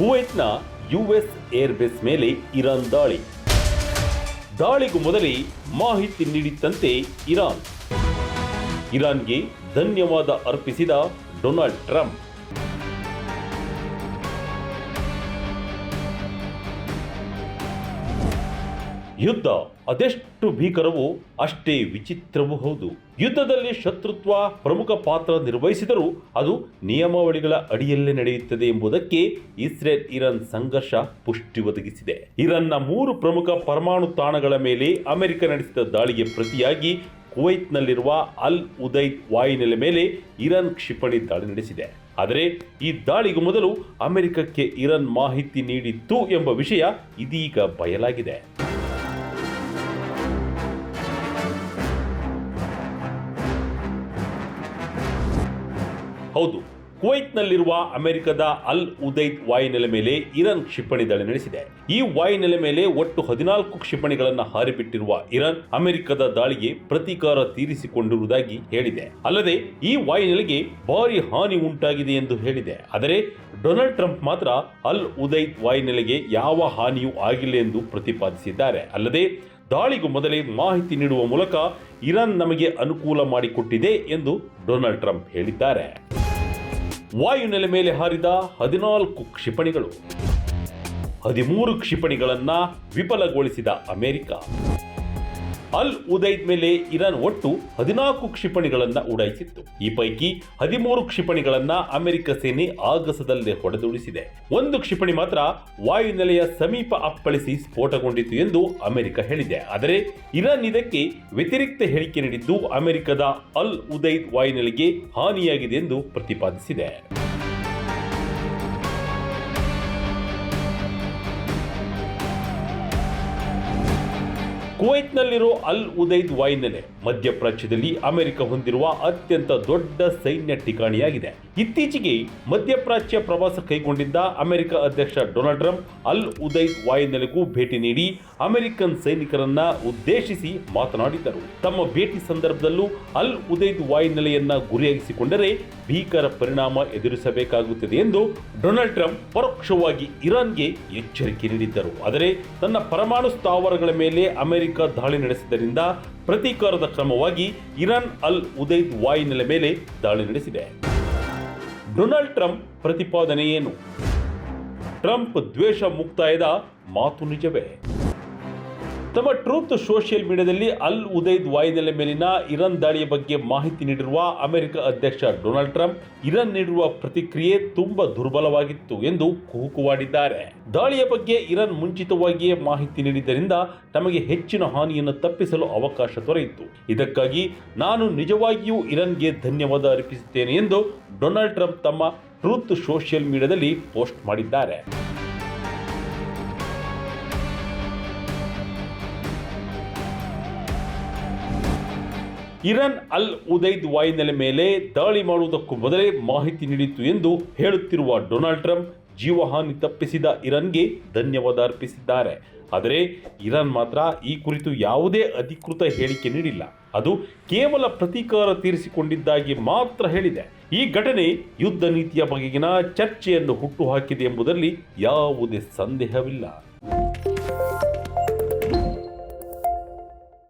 ಕುವೈತ್ನ US airbase ಮೇಲೆ Iran ದಾಳಿ. ದಾಳಿಗೂ ಮೊದಲೇ ಮಾಹಿತಿ ನೀಡಿದ್ದಂತೆ ಇರಾನ್. ಇರಾನ್ಗೆ ಧನ್ಯವಾದ ಅರ್ಪಿಸಿದ ಡೊನಾಲ್ಡ್ ಟ್ರಂಪ್. ಯುದ್ಧ. ಅದೆಷ್ಟು ಭೀಕರವೂ ಅಷ್ಟೇ ವಿಚಿತ್ರವೂ ಹೌದು. ಯುದ್ಧದಲ್ಲಿ ಶತ್ರುತ್ವ ಪ್ರಮುಖ ಪಾತ್ರ ನಿರ್ವಹಿಸಿದರೂ ಅದು ನಿಯಮಾವಳಿಗಳ ಅಡಿಯಲ್ಲೇ ನಡೆಯುತ್ತದೆ ಎಂಬುದಕ್ಕೆ ಇಸ್ರೇಲ್ ಇರಾನ್ ಸಂಘರ್ಷ ಪುಷ್ಟಿ ಒದಗಿಸಿದೆ. ಇರಾನ್ನ ಮೂರು ಪ್ರಮುಖ ಪರಮಾಣು ತಾಣಗಳ ಮೇಲೆ ಅಮೆರಿಕ ನಡೆಸಿದ ದಾಳಿಗೆ ಪ್ರತಿಯಾಗಿ ಕುವೈತ್ನಲ್ಲಿರುವ ಅಲ್ ಉದೈದ್ ವಾಯುನೆಲೆ ಮೇಲೆ ಇರಾನ್ ಕ್ಷಿಪಣಿ ದಾಳಿ ನಡೆಸಿದೆ. ಆದರೆ ಈ ದಾಳಿಗೂ ಮೊದಲು ಅಮೆರಿಕಕ್ಕೆ ಇರಾನ್ ಮಾಹಿತಿ ನೀಡಿತ್ತು ಎಂಬ ವಿಷಯ ಇದೀಗ ಬಯಲಾಗಿದೆ. ಹೌದು, ಕುವೈತ್ನಲ್ಲಿರುವ ಅಮೆರಿಕದ ಅಲ್ ಉದೈದ್ ವಾಯುನೆಲೆ ಮೇಲೆ ಇರಾನ್ ಕ್ಷಿಪಣಿ ದಾಳಿ ನಡೆಸಿದೆ. ಈ ವಾಯುನೆಲೆ ಮೇಲೆ ಒಟ್ಟು ಹದಿನಾಲ್ಕು ಕ್ಷಿಪಣಿಗಳನ್ನು ಹಾರಿಬಿಟ್ಟಿರುವ ಇರಾನ್ ಅಮೆರಿಕದ ದಾಳಿಗೆ ಪ್ರತೀಕಾರ ತೀರಿಸಿಕೊಂಡಿರುವುದಾಗಿ ಹೇಳಿದೆ. ಅಲ್ಲದೆ, ಈ ವಾಯುನೆಲೆಗೆ ಭಾರಿ ಹಾನಿ ಉಂಟಾಗಿದೆ ಎಂದು ಹೇಳಿದೆ. ಆದರೆ, ಡೊನಾಲ್ಡ್ ಟ್ರಂಪ್ ಮಾತ್ರ ಅಲ್ ಉದೈದ್ ವಾಯುನೆಲೆಗೆ ಯಾವ ಹಾನಿಯೂ ಆಗಿಲ್ಲ ಎಂದು ಪ್ರತಿಪಾದಿಸಿದ್ದಾರೆ. ಅಲ್ಲದೆ, ದಾಳಿಗೂ ಮೊದಲೇ ಮಾಹಿತಿ ನೀಡುವ ಮೂಲಕ ಇರಾನ್ ನಮಗೆ ಅನುಕೂಲ ಮಾಡಿಕೊಟ್ಟಿದೆ ಎಂದು ಡೊನಾಲ್ಡ್ ಟ್ರಂಪ್ ಹೇಳಿದ್ದಾರೆ. ವಾಯುನೆಲೆ ಮೇಲೆ ಹಾರಿದ ಹದಿನಾಲ್ಕು ಕ್ಷಿಪಣಿಗಳು. ಹದಿಮೂರು ಕ್ಷಿಪಣಿಗಳನ್ನ ವಿಫಲಗೊಳಿಸಿದ ಅಮೆರಿಕ. ಅಲ್ ಉದೈದ್ ಮೇಲೆ ಇರಾನ್ ಒಟ್ಟು ಹದಿನಾಲ್ಕು ಕ್ಷಿಪಣಿಗಳನ್ನು ಉಡಾಯಿಸಿತ್ತು. ಈ ಪೈಕಿ ಹದಿಮೂರು ಕ್ಷಿಪಣಿಗಳನ್ನು ಅಮೆರಿಕ ಸೇನೆ ಆಗಸದಲ್ಲೇ ಹೊಡೆದುಡಿಸಿದೆ ಒಂದು ಕ್ಷಿಪಣಿ ಮಾತ್ರ ವಾಯುನೆಲೆಯ ಸಮೀಪ ಅಪ್ಪಳಿಸಿ ಸ್ಫೋಟಗೊಂಡಿತು ಎಂದು ಅಮೆರಿಕ ಹೇಳಿದೆ. ಆದರೆ ಇರಾನ್ ಇದಕ್ಕೆ ವ್ಯತಿರಿಕ್ತ ಹೇಳಿಕೆ ನೀಡಿದ್ದು ಅಮೆರಿಕದ ಅಲ್ ಉದೈದ್ ವಾಯುನೆಲೆಗೆ ಹಾನಿಯಾಗಿದೆ ಎಂದು ಪ್ರತಿಪಾದಿಸಿದೆ. ಕುವೈತ್ನಲ್ಲಿರೋ ಅಲ್ ಉದೈದ್ ವಾಯುನೆಲೆ ಮಧ್ಯಪ್ರಾಚ್ಯದಲ್ಲಿ ಅಮೆರಿಕ ಹೊಂದಿರುವ ಅತ್ಯಂತ ದೊಡ್ಡ ಸೈನ್ಯ ಠಿಕಾಣಿಯಾಗಿದೆ. ಇತ್ತೀಚೆಗೆ ಮಧ್ಯಪ್ರಾಚ್ಯ ಪ್ರವಾಸ ಕೈಗೊಂಡಿದ್ದ ಅಮೆರಿಕ ಅಧ್ಯಕ್ಷ ಡೊನಾಲ್ಡ್ ಟ್ರಂಪ್ ಅಲ್ ಉದೈದ್ ವಾಯುನೆಲೆಗೂ ಭೇಟಿ ನೀಡಿ ಅಮೆರಿಕನ್ ಸೈನಿಕರನ್ನ ಉದ್ದೇಶಿಸಿ ಮಾತನಾಡಿದ್ದರು. ತಮ್ಮ ಭೇಟಿ ಸಂದರ್ಭದಲ್ಲೂ ಅಲ್ ಉದೈದ್ ವಾಯುನೆಲೆಯನ್ನ ಗುರಿಯಾಗಿಸಿಕೊಂಡರೆ ಭೀಕರ ಪರಿಣಾಮ ಎದುರಿಸಬೇಕಾಗುತ್ತದೆ ಎಂದು ಡೊನಾಲ್ಡ್ ಟ್ರಂಪ್ ಪರೋಕ್ಷವಾಗಿ ಇರಾನ್ಗೆ ಎಚ್ಚರಿಕೆ ನೀಡಿದ್ದರು. ಆದರೆ ತನ್ನ ಪರಮಾಣು ಸ್ಥಾವರಗಳ ಮೇಲೆ ಅಮೆರಿಕ ದಾಳಿ ನಡೆಸಿದ್ದರಿಂದ ಪ್ರತೀಕಾರದ ಕ್ರಮವಾಗಿ ಇರಾನ್ ಅಲ್ ಉದೈದ್ ವಾಯುನೆಲೆ ಮೇಲೆ ದಾಳಿ ನಡೆಸಿದೆ. ಡೊನಾಲ್ಡ್ ಟ್ರಂಪ್ ಪ್ರತಿಪಾದನೆ ಏನು? ಟ್ರಂಪ್ ದ್ವೇಷ ಮುಕ್ತಾಯದ ಮಾತು ನಿಜವೇ? ತಮ್ಮ ಟ್ರೂತ್ ಸೋಷಿಯಲ್ ಮೀಡಿಯಾದಲ್ಲಿ ಅಲ್ ಉದೈದ್ ವಾಯುನೆಲೆ ಮೇಲಿನ ಇರಾನ್ ದಾಳಿಯ ಬಗ್ಗೆ ಮಾಹಿತಿ ನೀಡಿರುವ ಅಮೆರಿಕ ಅಧ್ಯಕ್ಷ ಡೊನಾಲ್ಡ್ ಟ್ರಂಪ್ ಇರಾನ್ ನೀಡಿರುವ ಪ್ರತಿಕ್ರಿಯೆ ತುಂಬಾ ದುರ್ಬಲವಾಗಿತ್ತು ಎಂದು ಕುಹುಕುವಾಡಿದ್ದಾರೆ ದಾಳಿಯ ಬಗ್ಗೆ ಇರಾನ್ ಮುಂಚಿತವಾಗಿಯೇ ಮಾಹಿತಿ ನೀಡಿದ್ದರಿಂದ ತಮಗೆ ಹೆಚ್ಚಿನ ಹಾನಿಯನ್ನು ತಪ್ಪಿಸಲು ಅವಕಾಶ ದೊರೆಯಿತು. ಇದಕ್ಕಾಗಿ ನಾನು ನಿಜವಾಗಿಯೂ ಇರಾನ್ಗೆ ಧನ್ಯವಾದ ಅರ್ಪಿಸುತ್ತೇನೆ ಎಂದು ಡೊನಾಲ್ಡ್ ಟ್ರಂಪ್ ತಮ್ಮ ಟ್ರೂತ್ ಸೋಷಿಯಲ್ ಮೀಡಿಯಾದಲ್ಲಿ ಪೋಸ್ಟ್ ಮಾಡಿದ್ದಾರೆ. ಇರಾನ್ ಅಲ್ ಉದೈದ್ ವಾಯುನೆಲೆ ಮೇಲೆ ದಾಳಿ ಮಾಡುವುದಕ್ಕೂ ಮೊದಲೇ ಮಾಹಿತಿ ನೀಡಿತ್ತು ಎಂದು ಹೇಳುತ್ತಿರುವ ಡೊನಾಲ್ಡ್ ಟ್ರಂಪ್ ಜೀವಹಾನಿ ತಪ್ಪಿಸಿದ ಇರಾನ್ಗೆ ಧನ್ಯವಾದ ಅರ್ಪಿಸಿದ್ದಾರೆ. ಆದರೆ ಇರಾನ್ ಮಾತ್ರ ಈ ಕುರಿತು ಯಾವುದೇ ಅಧಿಕೃತ ಹೇಳಿಕೆ ನೀಡಿಲ್ಲ. ಅದು ಕೇವಲ ಪ್ರತೀಕಾರ ತೀರಿಸಿಕೊಂಡಿದ್ದಾಗಿ ಮಾತ್ರ ಹೇಳಿದೆ. ಈ ಘಟನೆ ಯುದ್ಧ ನೀತಿಯ ಬಗೆಗಿನ ಚರ್ಚೆಯನ್ನು ಹುಟ್ಟುಹಾಕಿದೆ ಎಂಬುದರಲ್ಲಿ ಯಾವುದೇ ಸಂದೇಹವಿಲ್ಲ.